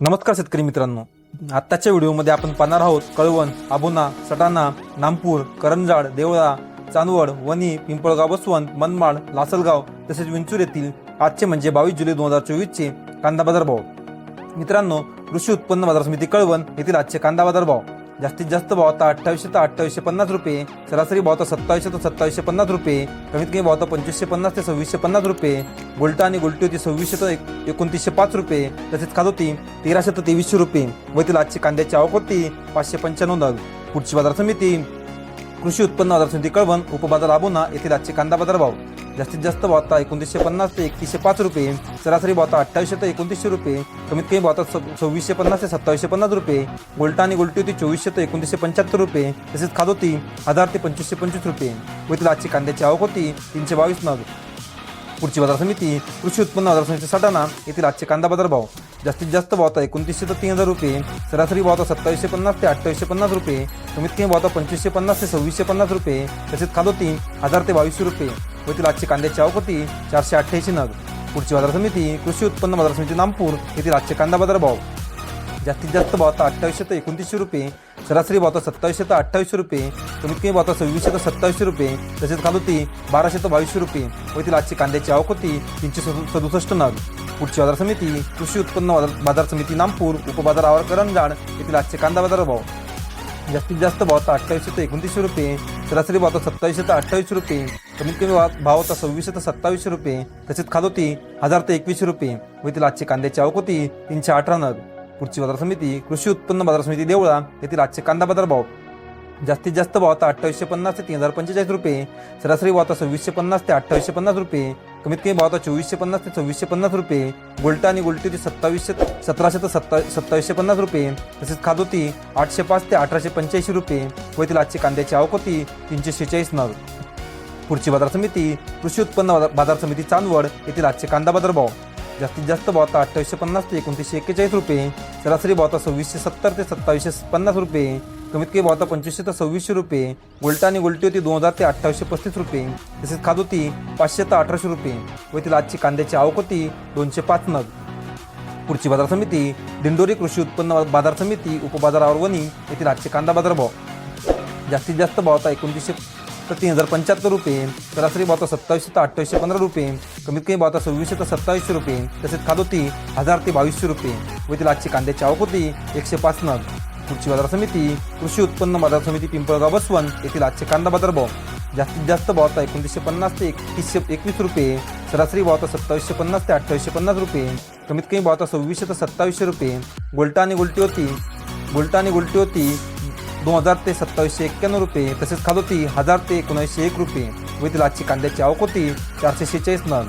नमस्कार शेतकरी मित्रांनो. आत्ताच्या व्हिडिओमध्ये आपण पाहणार आहोत कळवण आबोना सटाणा नामपूर करंजाड देवळा चांदवड वणी पिंपळगाव बसवंत मनमाड लासलगाव तसेच विंचूर येथील आजचे म्हणजे बावीस जुलै दोन हजार चोवीसचे कांदा बाजार भाव. मित्रांनो कृषी उत्पन्न बाजार समिती कळवण येथील आजचे कांदा बाजार भाव. जास्तीत जास्त भाव आता अठ्ठावीसशे तर अठ्ठावीसशे पन्नास रुपये सरासरी भाव आता सत्तावीसशे तर सत्तावीसशे पन्नास रुपये कमीत कमी भाव आता पंचवीसशे पन्नास ते सव्वीसशे पन्नास रुपये गुलटा आणि गुलटी होती सव्वीसशे तर एक- एकोणतीसशे पाच रुपये तसेच खात होती तेराशे तर तेवीसशे रुपये व तिला आजची कांद्याची आवक होती पाचशे पंच्याण्णव नग. पुढची बाजार समिती कृषी उत्पन्न बाजार समिती कळवण उपबाजार आबोना येथील आजचे कांदा बाजार भाव. जास्तीत जास्त भाव एकोणतीसशे पन्नास ते एकतीसशे पाच रुपये. सरासरी भाव अठ्ठावीसशे ते एकोणतीसशे रुपये. कमीत कमी भाव सव्वीसशे पन्नास ते सत्तावीसशे पन्नास रुपये. गोल्टा आणि गोल्टी होती चोवीसशे ते एकोणतीसशे पंच्याहत्तर रुपये. तसेच खाद होती हजार ते पंचवीसशे पंचवीस रुपये. व आजची कांद्याची आवक होती तीनशे बावीस नग. पुढची बाजार समिती कृषी उत्पन्न बाजार समिती सटाणा येथील आजचे कांदा बाजार भाव. जास्तीत जास्त भाव एकोणतीसशे ते तीन हजार रुपये. सरासरी भाव सत्तावीसशे पन्नास ते अठ्ठावीसशे पन्नास रुपये. कमीत कमी भाव पंचवीसशे पन्नास ते सव्वीसशे पन्नास रुपये. तसेच खाद होती हजार ते बावीसशे रुपये. येथील आजची कांद्याची आवक होती चारशे अठ्ठ्याऐंशी नग. पुढची बाजार समिती कृषी उत्पन्न बाजार समिती नामपूर येथील आजचे कांदा बाजार भाव. जास्तीत जास्त भाव आता अठ्ठावीसशे ते एकोणतीसशे रुपये सरासरी भाव आता सत्तावीसशे ते अठ्ठावीसशे रुपये कमीत कमी भाव आता सव्वीसशे ते सत्तावीसशे रुपये तसेच खात होती बाराशे ते बावीसशे रुपये व येथील आजची कांद्याची आवक होती तीनशे सदु- सदुसष्ट नग. पुढची बाजार समिती कृषी उत्पन्न बाजार- बाजार समिती नामपूर उपबाजार आवर करंजाड येथील आजचे कांदा बाजार भाव. जास्तीत जास्त भाव आता अठ्ठावीसशे ते एकोणतीसशे रुपये सरासरी भाव आता सत्तावीसशे ते अठ्ठावीसशे रुपये कमीत कमी भाव भाव आता सव्वीसशे ते सत्तावीसशे रुपये. तसेच खात होती हजार ते एकवीसशे रुपये. व तिला आजची कांद्याची आवक होती तीनशे अठरा नग पुढची बाजार समिती कृषी उत्पन्न बाजार समिती देवळा. येथील आजचे कांदा बाजार भाव. जास्तीत जास्त भाव आता अठ्ठावीसशे पन्नास ते तीन हजार पंचेचाळीस रुपये. सरासरी भाव आता सव्वीसशे पन्नास ते अठ्ठावीसशे पन्नास रुपये. कमीत कमी भाव आता चोवीसशे पन्नास ते सव्वीसशे पन्नास रुपये. गोल्टा आणि गोल्टी होती सत्तावीसशे सतराशे ते सत्ता सत्तावीसशे पन्नास रुपये. तसेच खाद होती आठशे पाच ते अठराशे पंच्याऐंशी रुपये. व तिला आजची कांद्याची आवक होती तीनशे शेहेचाळीस नग. पुढची बाजार समिती कृषी उत्पन्न बाजार- समिती चांदवड येथील आजचे कांदा बाजार भाव जास्तीत जास्त भाव आता अठ्ठावीसशे पन्नास ते एकोणतीसशे एक्केचाळीस रुपये. सरासरी भाव आता सव्वीसशे सत्तर ते सत्तावीसशे पन्नास रुपये. कमीत कमी भाव आता पंचवीसशे ते सव्वीसशे रुपये. गोल्टा आणि गोल्टी होती दोन हजार ते अठ्ठावीसशे पस्तीस रुपये. तसेच खाद होती पाचशे ते अठराशे रुपये. व येथील आजची कांद्याची आवक होती दोनशे पाच नग. पुढची बाजार समिती दिंडोरी कृषी उत्पन्न बाजार समिती उपबाजारावर वणी येथील आजचे कांदा बाजार भाव जास्तीत जास्त भाव आता एकोणतीसशे तर तीन हजार पंच्याहत्तर रुपये. सरासरी भावता सत्तावीसशे ते अठ्ठावीसशे पंधरा रुपये. कमीत कमी बावता सव्वीसशे ते सत्तावीसशे रुपये. तसेच खाद होती हजार ते बावीसशे रुपये. व तिला आजची कांद्याची आवक होती एकशे पाच नग. कृषी बाजार समिती कृषी उत्पन्न बाजार समिती पिंपळगाव बसवंत येथील आजचे कांदा बाजार भाव. जास्तीत जास्त भाव आता एकोणतीसशे पन्नास ते एकतीसशे एकवीस रुपये. सरासरी भाव आता सत्तावीसशे पन्नास ते अठ्ठावीसशे पन्नास रुपये. कमीत कमी भाव आता सव्वीसशे ते सत्तावीसशे रुपये. गोल्टा आणि गोल्टी होती. गोल्टा आणि गोल्टी होती. दोन हजार ते सत्तावीसशे एक्क्याण्णव रुपये तसेच खालोती हजार ते एकोणीसशे एक रुपये व तिला आजची कांद्याची आवक होती चारशे शेहेचाळीस नग.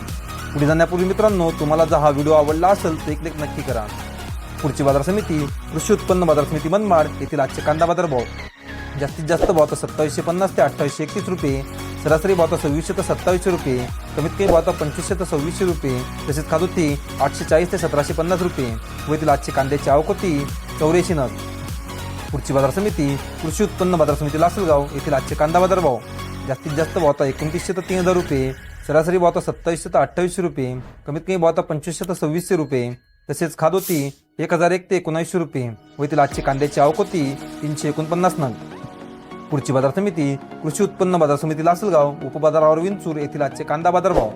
पुढे जाण्यापूर्वी मित्रांनो तुम्हाला जर हा व्हिडिओ आवडला असेल तर एक लेख नक्की करा. पुढची बाजार समिती कृषी उत्पन्न बाजार समिती मनमाड येथील आजचे कांदा बाजार भाव जास्तीत जास्त भाव आता सत्तावीसशे पन्नास ते अठ्ठावीसशे एकतीस रुपये. सरासरी भाव तर सव्वीसशे ते सत्तावीसशे रुपये. कमीत कमी भाव तर पंचवीसशे ते सव्वीसशे रुपये. तसेच खाद होती आठशे चाळीस ते सतराशे पन्नास रुपये. व येथील आजची कांद्याची आवक होती चौऱ्याऐंशी नग. पुढची बाजार समिती कृषी उत्पन्न बाजार समिती लासलगाव येथील आजचे कांदा बाजार भाव जास्तीत जास्त भाव एकोणतीसशे तर तीन हजार रुपये सरासरी भाव सत्तावीसशे तर अठ्ठावीसशे रुपये कमीत कमी भाव पंचवीसशे तर सव्वीसशे रुपये. तसेच खाद होती एक हजार एक ते एकोणावीसशे रुपये व येथील आजची कांद्याची आवक होती तीनशे एकोणपन्नास नग. पुढची बाजार समिती कृषी उत्पन्न बाजार समिती लासलगाव उपबाजारावर विंचूर येथील आजचे कांदा बाजार भाव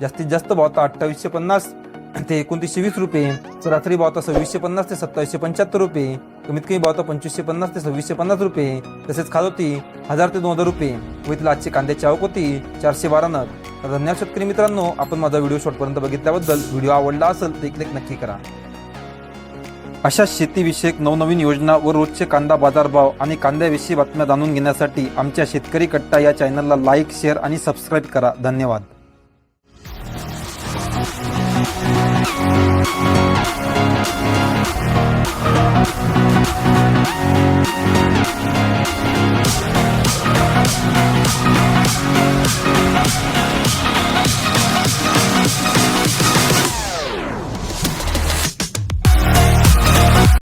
जास्तीत जास्त भाव तर अठ्ठावीसशे पन्नास ते एकोणतीसशे वीस रुपये. सरासरी भावता सव्वीसशे पन्नास ते सत्तावीसशे पंच्याहत्तर रुपये. कमीत कमी भावता पंचवीसशे पन्नास ते सव्वीसशे पन्नास रुपये. तसेच खाद होती हजार ते दोन हजार रुपये. व इथला आजची कांद्याची आवक होती चारशे बारा नग. तर धन्यवाद शेतकरी मित्रांनो आपण माझा व्हिडिओ शॉर्टपर्यंत बघितल्याबद्दल. व्हिडिओ आवडला असेल तर एक लेख नक्की करा. अशा शेतीविषयक नवनवीन योजना व रोजचे कांदा बाजारभाव आणि कांद्याविषयी बातम्या जाणून घेण्यासाठी आमच्या शेतकरी कट्टा या चॅनलला लाईक शेअर आणि सबस्क्राईब करा. धन्यवाद.